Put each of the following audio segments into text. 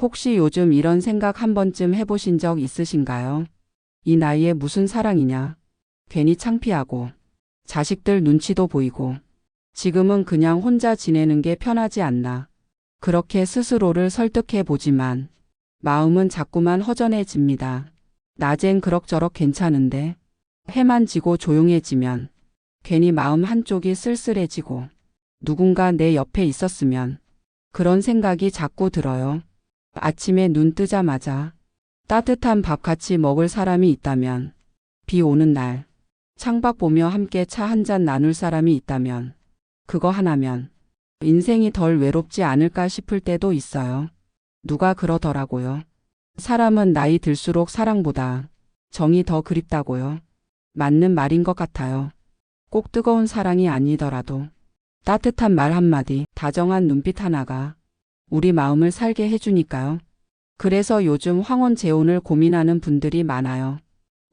혹시 요즘 이런 생각 한 번쯤 해보신 적 있으신가요? 이 나이에 무슨 사랑이냐? 괜히 창피하고, 자식들 눈치도 보이고, 지금은 그냥 혼자 지내는 게 편하지 않나. 그렇게 스스로를 설득해 보지만, 마음은 자꾸만 허전해집니다. 낮엔 그럭저럭 괜찮은데, 해만 지고 조용해지면, 괜히 마음 한쪽이 쓸쓸해지고, 누군가 내 옆에 있었으면, 그런 생각이 자꾸 들어요. 아침에 눈 뜨자마자 따뜻한 밥 같이 먹을 사람이 있다면, 비 오는 날, 창밖 보며 함께 차 한 잔 나눌 사람이 있다면, 그거 하나면 인생이 덜 외롭지 않을까 싶을 때도 있어요. 누가 그러더라고요. 사람은 나이 들수록 사랑보다 정이 더 그립다고요. 맞는 말인 것 같아요. 꼭 뜨거운 사랑이 아니더라도 따뜻한 말 한마디, 다정한 눈빛 하나가 우리 마음을 살게 해주니까요. 그래서 요즘 황혼 재혼을 고민하는 분들이 많아요.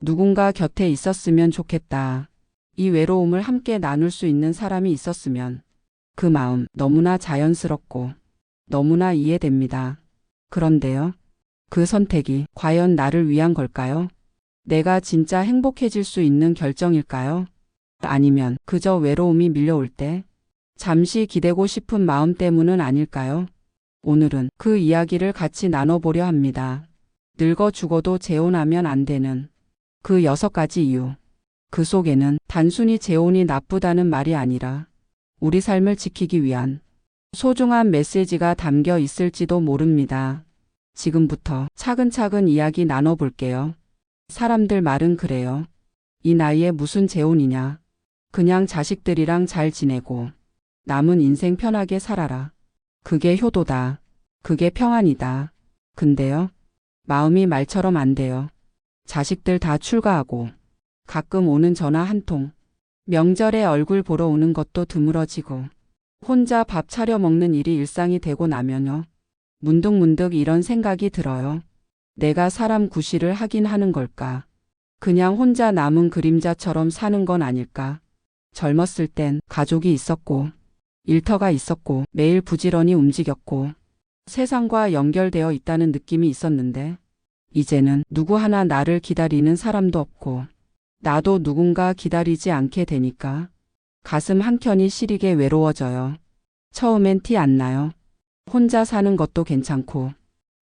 누군가 곁에 있었으면 좋겠다. 이 외로움을 함께 나눌 수 있는 사람이 있었으면 그 마음 너무나 자연스럽고 너무나 이해됩니다. 그런데요. 그 선택이 과연 나를 위한 걸까요? 내가 진짜 행복해질 수 있는 결정일까요? 아니면 그저 외로움이 밀려올 때 잠시 기대고 싶은 마음 때문은 아닐까요? 오늘은 그 이야기를 같이 나눠보려 합니다. 늙어 죽어도 재혼하면 안 되는 그 여섯 가지 이유. 그 속에는 단순히 재혼이 나쁘다는 말이 아니라 우리 삶을 지키기 위한 소중한 메시지가 담겨 있을지도 모릅니다. 지금부터 차근차근 이야기 나눠볼게요. 사람들 말은 그래요. 이 나이에 무슨 재혼이냐. 그냥 자식들이랑 잘 지내고 남은 인생 편하게 살아라. 그게 효도다. 그게 평안이다. 근데요. 마음이 말처럼 안 돼요. 자식들 다 출가하고 가끔 오는 전화 한 통. 명절에 얼굴 보러 오는 것도 드물어지고 혼자 밥 차려 먹는 일이 일상이 되고 나면요. 문득문득 이런 생각이 들어요. 내가 사람 구실을 하긴 하는 걸까? 그냥 혼자 남은 그림자처럼 사는 건 아닐까? 젊었을 땐 가족이 있었고, 일터가 있었고, 매일 부지런히 움직였고, 세상과 연결되어 있다는 느낌이 있었는데, 이제는 누구 하나 나를 기다리는 사람도 없고, 나도 누군가 기다리지 않게 되니까, 가슴 한켠이 시리게 외로워져요. 처음엔 티 안 나요. 혼자 사는 것도 괜찮고,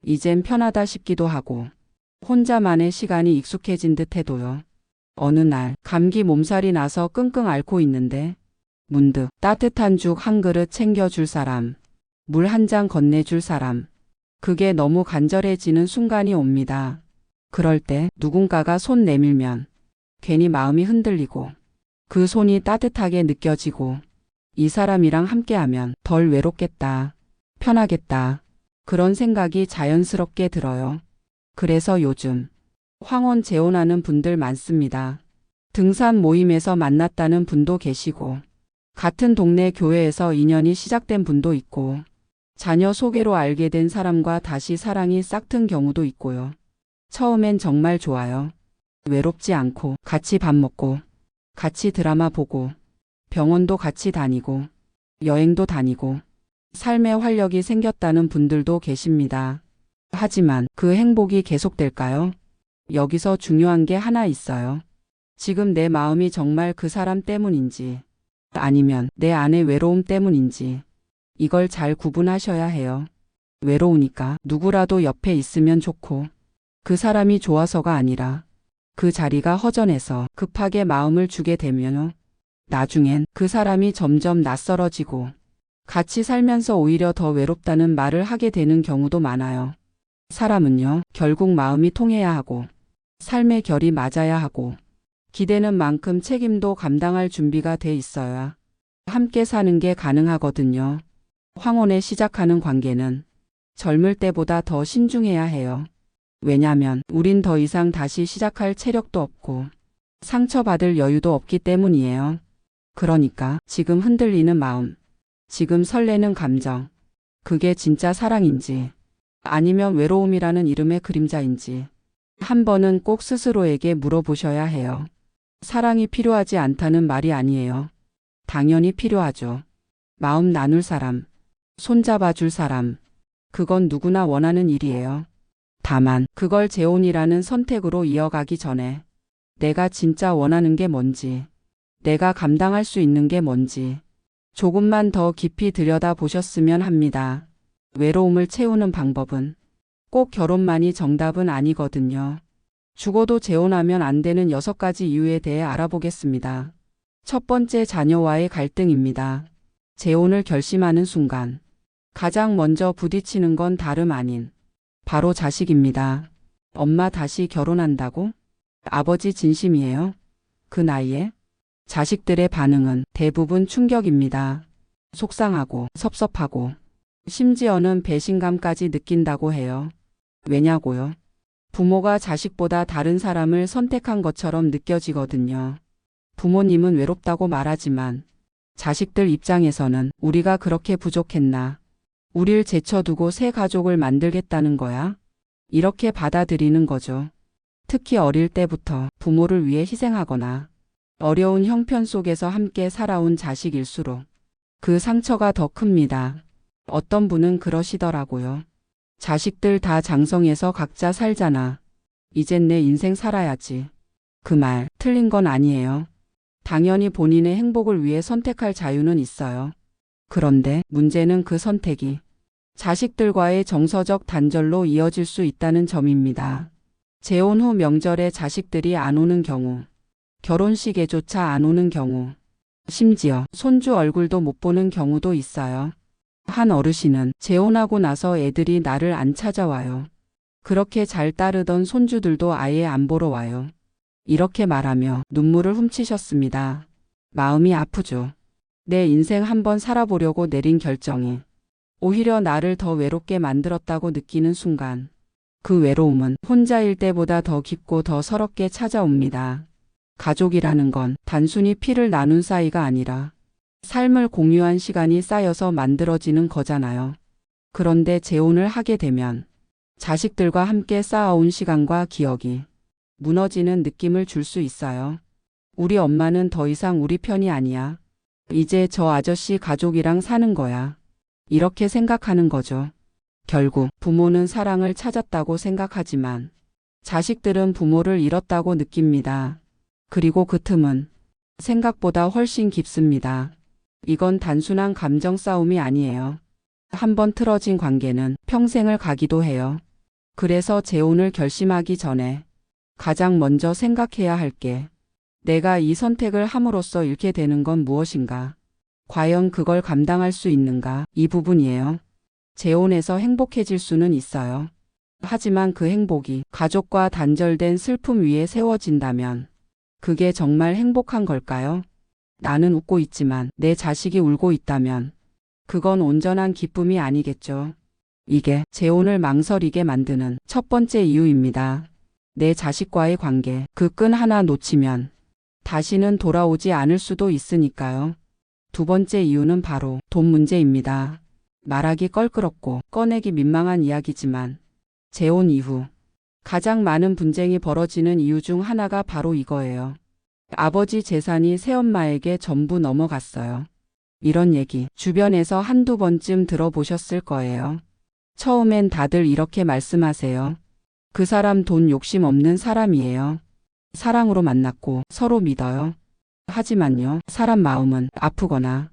이젠 편하다 싶기도 하고, 혼자만의 시간이 익숙해진 듯 해도요. 어느 날 감기 몸살이 나서 끙끙 앓고 있는데, 문득 따뜻한 죽 한 그릇 챙겨줄 사람, 물 한 잔 건네줄 사람, 그게 너무 간절해지는 순간이 옵니다. 그럴 때 누군가가 손 내밀면 괜히 마음이 흔들리고 그 손이 따뜻하게 느껴지고 이 사람이랑 함께하면 덜 외롭겠다. 편하겠다. 그런 생각이 자연스럽게 들어요. 그래서 요즘 황혼 재혼하는 분들 많습니다. 등산 모임에서 만났다는 분도 계시고 같은 동네 교회에서 인연이 시작된 분도 있고 자녀 소개로 알게 된 사람과 다시 사랑이 싹튼 경우도 있고요. 처음엔 정말 좋아요. 외롭지 않고 같이 밥 먹고 같이 드라마 보고 병원도 같이 다니고 여행도 다니고 삶의 활력이 생겼다는 분들도 계십니다. 하지만 그 행복이 계속될까요? 여기서 중요한 게 하나 있어요. 지금 내 마음이 정말 그 사람 때문인지 아니면 내 안의 외로움 때문인지 이걸 잘 구분하셔야 해요. 외로우니까 누구라도 옆에 있으면 좋고 그 사람이 좋아서가 아니라 그 자리가 허전해서 급하게 마음을 주게 되면요. 나중엔 그 사람이 점점 낯설어지고 같이 살면서 오히려 더 외롭다는 말을 하게 되는 경우도 많아요. 사람은요, 결국 마음이 통해야 하고, 삶의 결이 맞아야 하고, 기대는 만큼 책임도 감당할 준비가 돼 있어야 함께 사는 게 가능하거든요. 황혼에 시작하는 관계는 젊을 때보다 더 신중해야 해요. 왜냐면 우린 더 이상 다시 시작할 체력도 없고 상처받을 여유도 없기 때문이에요. 그러니까 지금 흔들리는 마음, 지금 설레는 감정, 그게 진짜 사랑인지 아니면 외로움이라는 이름의 그림자인지 한 번은 꼭 스스로에게 물어보셔야 해요. 사랑이 필요하지 않다는 말이 아니에요. 당연히 필요하죠. 마음 나눌 사람, 손잡아 줄 사람, 그건 누구나 원하는 일이에요. 다만 그걸 재혼이라는 선택으로 이어가기 전에 내가 진짜 원하는 게 뭔지, 내가 감당할 수 있는 게 뭔지 조금만 더 깊이 들여다 보셨으면 합니다. 외로움을 채우는 방법은 꼭 결혼만이 정답은 아니거든요. 죽어도 재혼하면 안 되는 여섯 가지 이유에 대해 알아보겠습니다. 첫 번째 자녀와의 갈등입니다. 재혼을 결심하는 순간 가장 먼저 부딪히는 건 다름 아닌 바로 자식입니다. 엄마 다시 결혼한다고? 아버지 진심이에요? 그 나이에? 자식들의 반응은 대부분 충격입니다. 속상하고 섭섭하고 심지어는 배신감까지 느낀다고 해요. 왜냐고요? 부모가 자식보다 다른 사람을 선택한 것처럼 느껴지거든요. 부모님은 외롭다고 말하지만 자식들 입장에서는 우리가 그렇게 부족했나? 우릴 제쳐두고 새 가족을 만들겠다는 거야? 이렇게 받아들이는 거죠. 특히 어릴 때부터 부모를 위해 희생하거나 어려운 형편 속에서 함께 살아온 자식일수록 그 상처가 더 큽니다. 어떤 분은 그러시더라고요. 자식들 다 장성해서 각자 살잖아. 이젠 내 인생 살아야지. 그 말 틀린 건 아니에요. 당연히 본인의 행복을 위해 선택할 자유는 있어요. 그런데 문제는 그 선택이 자식들과의 정서적 단절로 이어질 수 있다는 점입니다. 재혼 후 명절에 자식들이 안 오는 경우, 결혼식에조차 안 오는 경우, 심지어 손주 얼굴도 못 보는 경우도 있어요. 한 어르신은 재혼하고 나서 애들이 나를 안 찾아와요. 그렇게 잘 따르던 손주들도 아예 안 보러 와요. 이렇게 말하며 눈물을 훔치셨습니다. 마음이 아프죠. 내 인생 한번 살아보려고 내린 결정이 오히려 나를 더 외롭게 만들었다고 느끼는 순간 그 외로움은 혼자일 때보다 더 깊고 더 서럽게 찾아옵니다. 가족이라는 건 단순히 피를 나눈 사이가 아니라 삶을 공유한 시간이 쌓여서 만들어지는 거잖아요. 그런데 재혼을 하게 되면 자식들과 함께 쌓아온 시간과 기억이 무너지는 느낌을 줄 수 있어요. 우리 엄마는 더 이상 우리 편이 아니야. 이제 저 아저씨 가족이랑 사는 거야. 이렇게 생각하는 거죠. 결국 부모는 사랑을 찾았다고 생각하지만 자식들은 부모를 잃었다고 느낍니다. 그리고 그 틈은 생각보다 훨씬 깊습니다. 이건 단순한 감정 싸움이 아니에요. 한번 틀어진 관계는 평생을 가기도 해요. 그래서 재혼을 결심하기 전에 가장 먼저 생각해야 할 게 내가 이 선택을 함으로써 잃게 되는 건 무엇인가? 과연 그걸 감당할 수 있는가? 이 부분이에요. 재혼해서 행복해질 수는 있어요. 하지만 그 행복이 가족과 단절된 슬픔 위에 세워진다면 그게 정말 행복한 걸까요? 나는 웃고 있지만 내 자식이 울고 있다면 그건 온전한 기쁨이 아니겠죠. 이게 재혼을 망설이게 만드는 첫 번째 이유입니다. 내 자식과의 관계, 그 끈 하나 놓치면 다시는 돌아오지 않을 수도 있으니까요. 두 번째 이유는 바로 돈 문제입니다. 말하기 껄끄럽고 꺼내기 민망한 이야기지만 재혼 이후 가장 많은 분쟁이 벌어지는 이유 중 하나가 바로 이거예요. 아버지 재산이 새엄마에게 전부 넘어갔어요. 이런 얘기 주변에서 한두 번쯤 들어보셨을 거예요. 처음엔 다들 이렇게 말씀하세요. 그 사람 돈 욕심 없는 사람이에요. 사랑으로 만났고 서로 믿어요. 하지만요, 사람 마음은 아프거나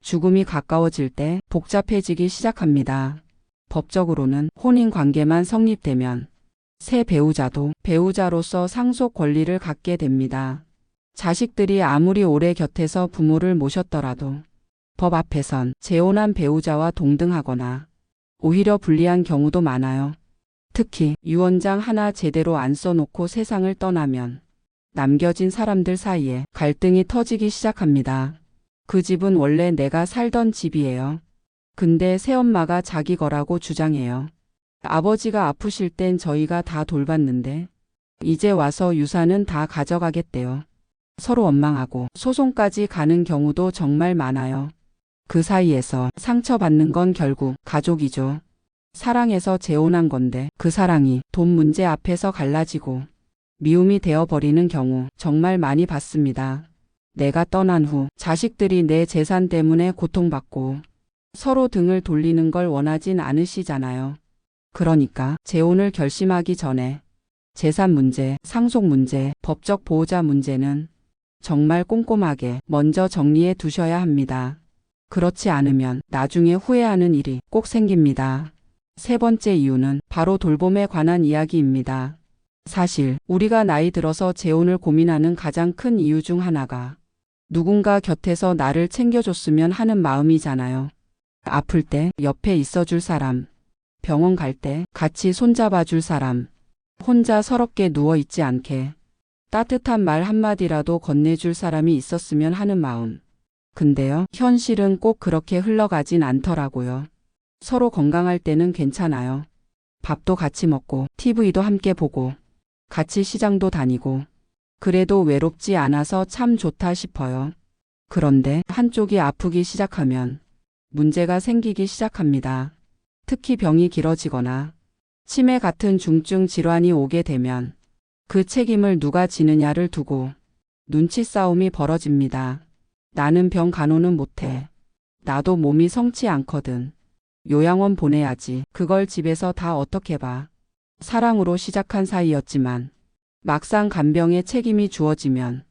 죽음이 가까워질 때 복잡해지기 시작합니다. 법적으로는 혼인 관계만 성립되면 새 배우자도 배우자로서 상속 권리를 갖게 됩니다. 자식들이 아무리 오래 곁에서 부모를 모셨더라도 법 앞에선 재혼한 배우자와 동등하거나 오히려 불리한 경우도 많아요. 특히 유언장 하나 제대로 안 써놓고 세상을 떠나면 남겨진 사람들 사이에 갈등이 터지기 시작합니다. 그 집은 원래 내가 살던 집이에요. 근데 새엄마가 자기 거라고 주장해요. 아버지가 아프실 땐 저희가 다 돌봤는데 이제 와서 유산은 다 가져가겠대요. 서로 원망하고 소송까지 가는 경우도 정말 많아요. 그 사이에서 상처받는 건 결국 가족이죠. 사랑해서 재혼한 건데 그 사랑이 돈 문제 앞에서 갈라지고 미움이 되어버리는 경우 정말 많이 봤습니다. 내가 떠난 후 자식들이 내 재산 때문에 고통받고 서로 등을 돌리는 걸 원하진 않으시잖아요. 그러니까 재혼을 결심하기 전에 재산 문제, 상속 문제, 법적 보호자 문제는 정말 꼼꼼하게 먼저 정리해 두셔야 합니다. 그렇지 않으면 나중에 후회하는 일이 꼭 생깁니다. 세 번째 이유는 바로 돌봄에 관한 이야기입니다. 사실 우리가 나이 들어서 재혼을 고민하는 가장 큰 이유 중 하나가 누군가 곁에서 나를 챙겨줬으면 하는 마음이잖아요. 아플 때 옆에 있어줄 사람, 병원 갈 때 같이 손잡아줄 사람, 혼자 서럽게 누워있지 않게 따뜻한 말 한마디라도 건네줄 사람이 있었으면 하는 마음. 근데요, 현실은 꼭 그렇게 흘러가진 않더라고요. 서로 건강할 때는 괜찮아요. 밥도 같이 먹고, TV도 함께 보고, 같이 시장도 다니고, 그래도 외롭지 않아서 참 좋다 싶어요. 그런데 한쪽이 아프기 시작하면 문제가 생기기 시작합니다. 특히 병이 길어지거나 치매 같은 중증 질환이 오게 되면 그 책임을 누가 지느냐를 두고 눈치 싸움이 벌어집니다. 나는 병 간호는 못해. 나도 몸이 성치 않거든. 요양원 보내야지. 그걸 집에서 다 어떻게 봐. 사랑으로 시작한 사이였지만 막상 간병의 책임이 주어지면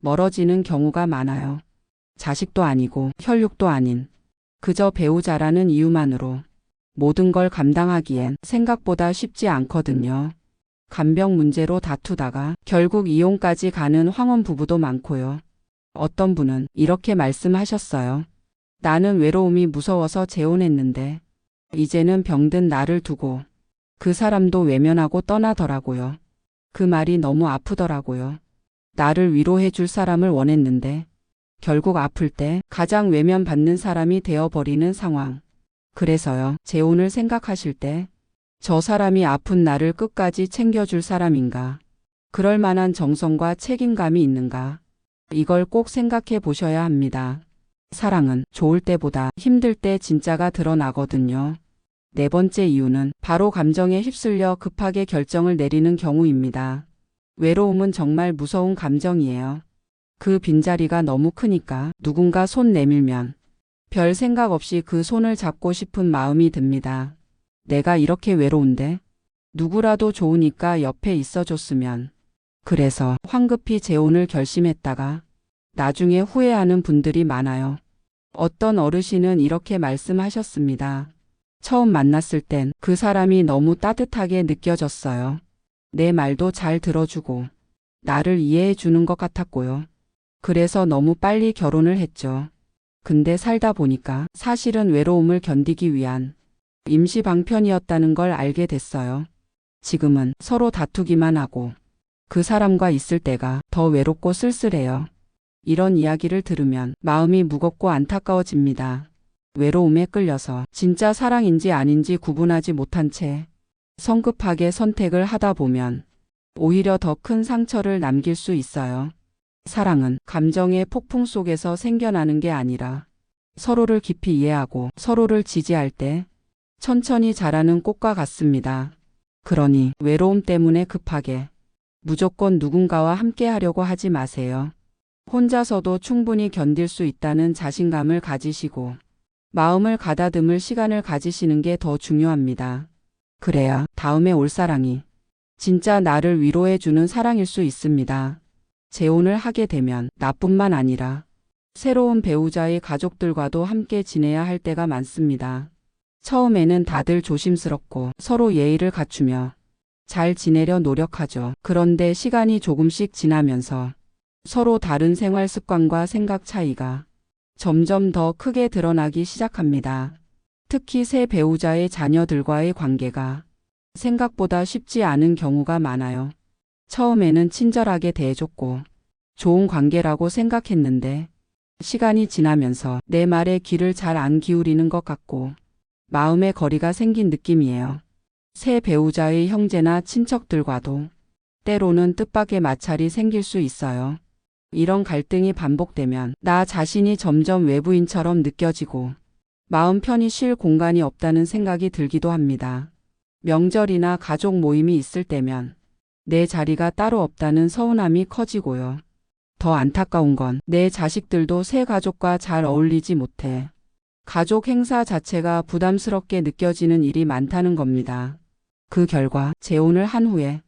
멀어지는 경우가 많아요. 자식도 아니고 혈육도 아닌 그저 배우자라는 이유만으로 모든 걸 감당하기엔 생각보다 쉽지 않거든요. 간병 문제로 다투다가 결국 이혼까지 가는 황혼 부부도 많고요. 어떤 분은 이렇게 말씀하셨어요. 나는 외로움이 무서워서 재혼했는데 이제는 병든 나를 두고 그 사람도 외면하고 떠나더라고요. 그 말이 너무 아프더라고요. 나를 위로해 줄 사람을 원했는데 결국 아플 때 가장 외면받는 사람이 되어버리는 상황. 그래서요, 재혼을 생각하실 때 저 사람이 아픈 나를 끝까지 챙겨줄 사람인가? 그럴 만한 정성과 책임감이 있는가? 이걸 꼭 생각해 보셔야 합니다. 사랑은 좋을 때보다 힘들 때 진짜가 드러나거든요. 네 번째 이유는 바로 감정에 휩쓸려 급하게 결정을 내리는 경우입니다. 외로움은 정말 무서운 감정이에요. 그 빈자리가 너무 크니까 누군가 손 내밀면 별 생각 없이 그 손을 잡고 싶은 마음이 듭니다. 내가 이렇게 외로운데 누구라도 좋으니까 옆에 있어줬으면. 그래서 황급히 재혼을 결심했다가 나중에 후회하는 분들이 많아요. 어떤 어르신은 이렇게 말씀하셨습니다. 처음 만났을 땐 그 사람이 너무 따뜻하게 느껴졌어요. 내 말도 잘 들어주고 나를 이해해 주는 것 같았고요. 그래서 너무 빨리 결혼을 했죠. 근데 살다 보니까 사실은 외로움을 견디기 위한 임시 방편이었다는 걸 알게 됐어요. 지금은 서로 다투기만 하고 그 사람과 있을 때가 더 외롭고 쓸쓸해요. 이런 이야기를 들으면 마음이 무겁고 안타까워집니다. 외로움에 끌려서 진짜 사랑인지 아닌지 구분하지 못한 채 성급하게 선택을 하다 보면 오히려 더 큰 상처를 남길 수 있어요. 사랑은 감정의 폭풍 속에서 생겨나는 게 아니라 서로를 깊이 이해하고 서로를 지지할 때 천천히 자라는 꽃과 같습니다. 그러니 외로움 때문에 급하게 무조건 누군가와 함께 하려고 하지 마세요. 혼자서도 충분히 견딜 수 있다는 자신감을 가지시고 마음을 가다듬을 시간을 가지시는 게 더 중요합니다. 그래야 다음에 올 사랑이 진짜 나를 위로해주는 사랑일 수 있습니다. 재혼을 하게 되면 나뿐만 아니라 새로운 배우자의 가족들과도 함께 지내야 할 때가 많습니다. 처음에는 다들 조심스럽고 서로 예의를 갖추며 잘 지내려 노력하죠. 그런데 시간이 조금씩 지나면서 서로 다른 생활 습관과 생각 차이가 점점 더 크게 드러나기 시작합니다. 특히 새 배우자의 자녀들과의 관계가 생각보다 쉽지 않은 경우가 많아요. 처음에는 친절하게 대해줬고 좋은 관계라고 생각했는데 시간이 지나면서 내 말에 귀를 잘 안 기울이는 것 같고 마음의 거리가 생긴 느낌이에요. 새 배우자의 형제나 친척들과도 때로는 뜻밖의 마찰이 생길 수 있어요. 이런 갈등이 반복되면 나 자신이 점점 외부인처럼 느껴지고 마음 편히 쉴 공간이 없다는 생각이 들기도 합니다. 명절이나 가족 모임이 있을 때면 내 자리가 따로 없다는 서운함이 커지고요. 더 안타까운 건 내 자식들도 새 가족과 잘 어울리지 못해 가족 행사 자체가 부담스럽게 느껴지는 일이 많다는 겁니다. 그 결과 재혼을 한 후에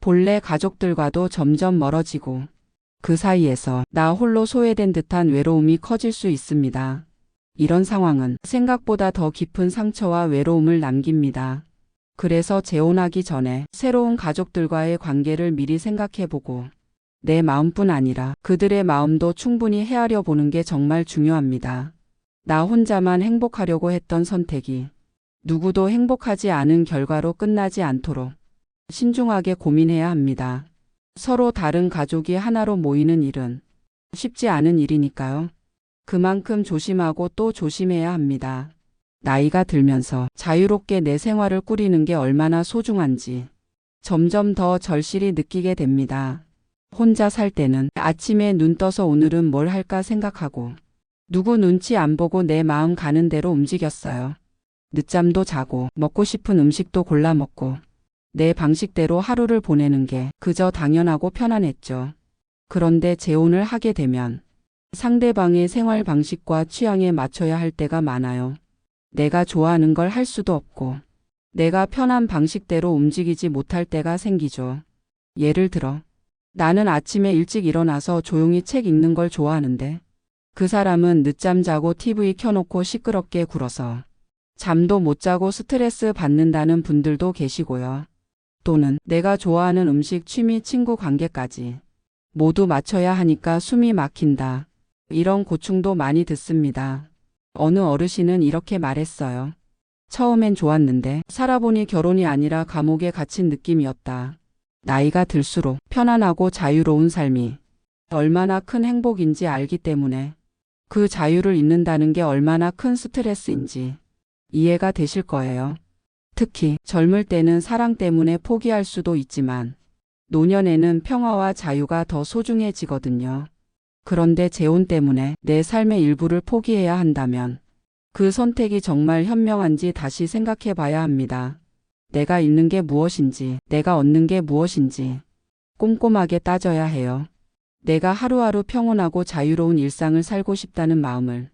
본래 가족들과도 점점 멀어지고 그 사이에서 나 홀로 소외된 듯한 외로움이 커질 수 있습니다. 이런 상황은 생각보다 더 깊은 상처와 외로움을 남깁니다. 그래서 재혼하기 전에 새로운 가족들과의 관계를 미리 생각해보고 내 마음뿐 아니라 그들의 마음도 충분히 헤아려 보는 게 정말 중요합니다. 나 혼자만 행복하려고 했던 선택이 누구도 행복하지 않은 결과로 끝나지 않도록 신중하게 고민해야 합니다. 서로 다른 가족이 하나로 모이는 일은 쉽지 않은 일이니까요. 그만큼 조심하고 또 조심해야 합니다. 나이가 들면서 자유롭게 내 생활을 꾸리는 게 얼마나 소중한지 점점 더 절실히 느끼게 됩니다. 혼자 살 때는 아침에 눈 떠서 오늘은 뭘 할까 생각하고 누구 눈치 안 보고 내 마음 가는 대로 움직였어요. 늦잠도 자고 먹고 싶은 음식도 골라 먹고 내 방식대로 하루를 보내는 게 그저 당연하고 편안했죠. 그런데 재혼을 하게 되면 상대방의 생활 방식과 취향에 맞춰야 할 때가 많아요. 내가 좋아하는 걸 할 수도 없고 내가 편한 방식대로 움직이지 못할 때가 생기죠. 예를 들어 나는 아침에 일찍 일어나서 조용히 책 읽는 걸 좋아하는데 그 사람은 늦잠 자고 TV 켜놓고 시끄럽게 굴어서 잠도 못 자고 스트레스 받는다는 분들도 계시고요. 또는 내가 좋아하는 음식, 취미, 친구 관계까지 모두 맞춰야 하니까 숨이 막힌다. 이런 고충도 많이 듣습니다. 어느 어르신은 이렇게 말했어요. 처음엔 좋았는데 살아보니 결혼이 아니라 감옥에 갇힌 느낌이었다. 나이가 들수록 편안하고 자유로운 삶이 얼마나 큰 행복인지 알기 때문에 그 자유를 잊는다는 게 얼마나 큰 스트레스인지 이해가 되실 거예요. 특히 젊을 때는 사랑 때문에 포기할 수도 있지만 노년에는 평화와 자유가 더 소중해지거든요. 그런데 재혼 때문에 내 삶의 일부를 포기해야 한다면 그 선택이 정말 현명한지 다시 생각해 봐야 합니다. 내가 잃는 게 무엇인지, 내가 얻는 게 무엇인지 꼼꼼하게 따져야 해요. 내가 하루하루 평온하고 자유로운 일상을 살고 싶다는 마음을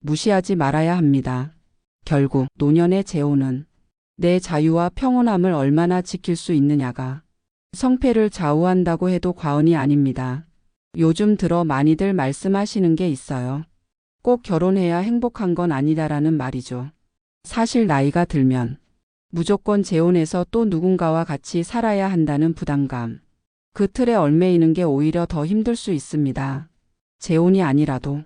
무시하지 말아야 합니다. 결국 노년의 재혼은 내 자유와 평온함을 얼마나 지킬 수 있느냐가 성패를 좌우한다고 해도 과언이 아닙니다. 요즘 들어 많이들 말씀하시는 게 있어요. 꼭 결혼해야 행복한 건 아니다라는 말이죠. 사실 나이가 들면 무조건 재혼해서 또 누군가와 같이 살아야 한다는 부담감. 그 틀에 얽매이는 게 오히려 더 힘들 수 있습니다. 재혼이 아니라도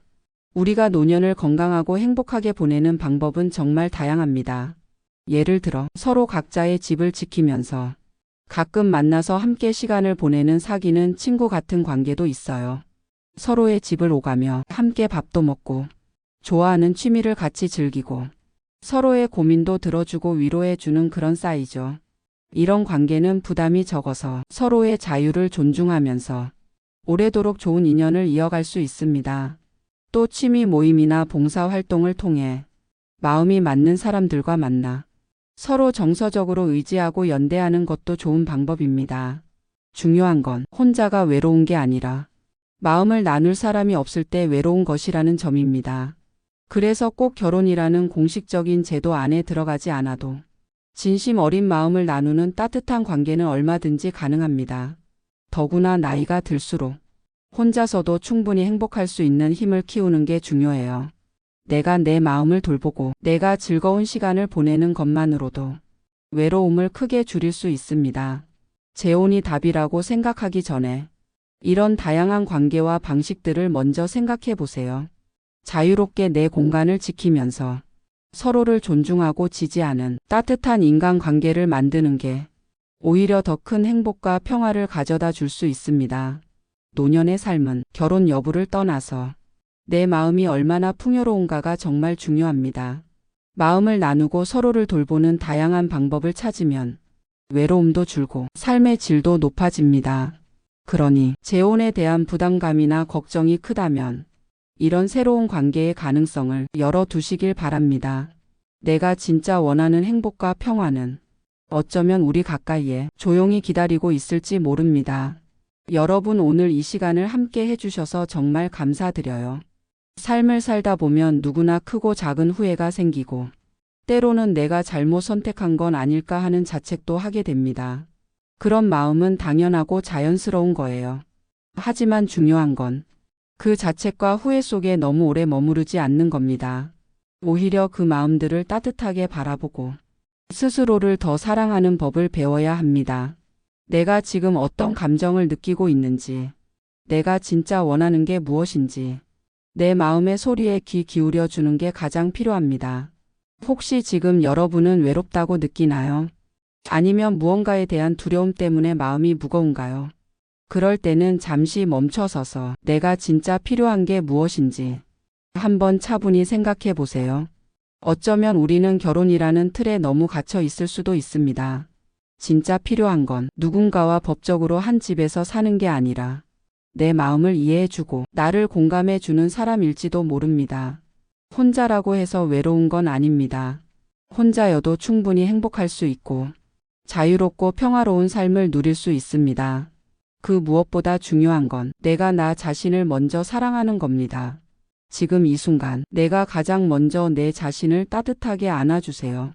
우리가 노년을 건강하고 행복하게 보내는 방법은 정말 다양합니다. 예를 들어 서로 각자의 집을 지키면서 가끔 만나서 함께 시간을 보내는 사귀는 친구 같은 관계도 있어요. 서로의 집을 오가며 함께 밥도 먹고 좋아하는 취미를 같이 즐기고 서로의 고민도 들어주고 위로해주는 그런 사이죠. 이런 관계는 부담이 적어서 서로의 자유를 존중하면서 오래도록 좋은 인연을 이어갈 수 있습니다. 또 취미 모임이나 봉사 활동을 통해 마음이 맞는 사람들과 만나 서로 정서적으로 의지하고 연대하는 것도 좋은 방법입니다. 중요한 건 혼자가 외로운 게 아니라 마음을 나눌 사람이 없을 때 외로운 것이라는 점입니다. 그래서 꼭 결혼이라는 공식적인 제도 안에 들어가지 않아도 진심 어린 마음을 나누는 따뜻한 관계는 얼마든지 가능합니다. 더구나 나이가 들수록 혼자서도 충분히 행복할 수 있는 힘을 키우는 게 중요해요. 내가 내 마음을 돌보고 내가 즐거운 시간을 보내는 것만으로도 외로움을 크게 줄일 수 있습니다. 재혼이 답이라고 생각하기 전에 이런 다양한 관계와 방식들을 먼저 생각해 보세요. 자유롭게 내 공간을 지키면서 서로를 존중하고 지지하는 따뜻한 인간 관계를 만드는 게 오히려 더 큰 행복과 평화를 가져다 줄 수 있습니다. 노년의 삶은 결혼 여부를 떠나서 내 마음이 얼마나 풍요로운가가 정말 중요합니다. 마음을 나누고 서로를 돌보는 다양한 방법을 찾으면 외로움도 줄고 삶의 질도 높아집니다. 그러니 재혼에 대한 부담감이나 걱정이 크다면 이런 새로운 관계의 가능성을 열어두시길 바랍니다. 내가 진짜 원하는 행복과 평화는 어쩌면 우리 가까이에 조용히 기다리고 있을지 모릅니다. 여러분 오늘 이 시간을 함께 해주셔서 정말 감사드려요. 삶을 살다 보면 누구나 크고 작은 후회가 생기고 때로는 내가 잘못 선택한 건 아닐까 하는 자책도 하게 됩니다. 그런 마음은 당연하고 자연스러운 거예요. 하지만 중요한 건 그 자책과 후회 속에 너무 오래 머무르지 않는 겁니다. 오히려 그 마음들을 따뜻하게 바라보고 스스로를 더 사랑하는 법을 배워야 합니다. 내가 지금 어떤 감정을 느끼고 있는지, 내가 진짜 원하는 게 무엇인지, 내 마음의 소리에 귀 기울여 주는 게 가장 필요합니다. 혹시 지금 여러분은 외롭다고 느끼나요? 아니면 무언가에 대한 두려움 때문에 마음이 무거운가요? 그럴 때는 잠시 멈춰서서 내가 진짜 필요한 게 무엇인지 한번 차분히 생각해 보세요. 어쩌면 우리는 결혼이라는 틀에 너무 갇혀 있을 수도 있습니다. 진짜 필요한 건 누군가와 법적으로 한 집에서 사는 게 아니라 내 마음을 이해해주고 나를 공감해주는 사람일지도 모릅니다. 혼자라고 해서 외로운 건 아닙니다. 혼자여도 충분히 행복할 수 있고 자유롭고 평화로운 삶을 누릴 수 있습니다. 그 무엇보다 중요한 건 내가 나 자신을 먼저 사랑하는 겁니다. 지금 이 순간 내가 가장 먼저 내 자신을 따뜻하게 안아주세요.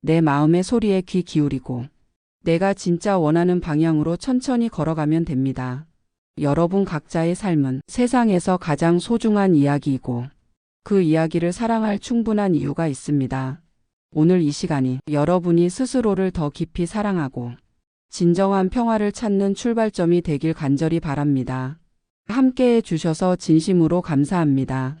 내 마음의 소리에 귀 기울이고 내가 진짜 원하는 방향으로 천천히 걸어가면 됩니다. 여러분 각자의 삶은 세상에서 가장 소중한 이야기이고 그 이야기를 사랑할 충분한 이유가 있습니다. 오늘 이 시간이 여러분이 스스로를 더 깊이 사랑하고 진정한 평화를 찾는 출발점이 되길 간절히 바랍니다. 함께 해 주셔서 진심으로 감사합니다.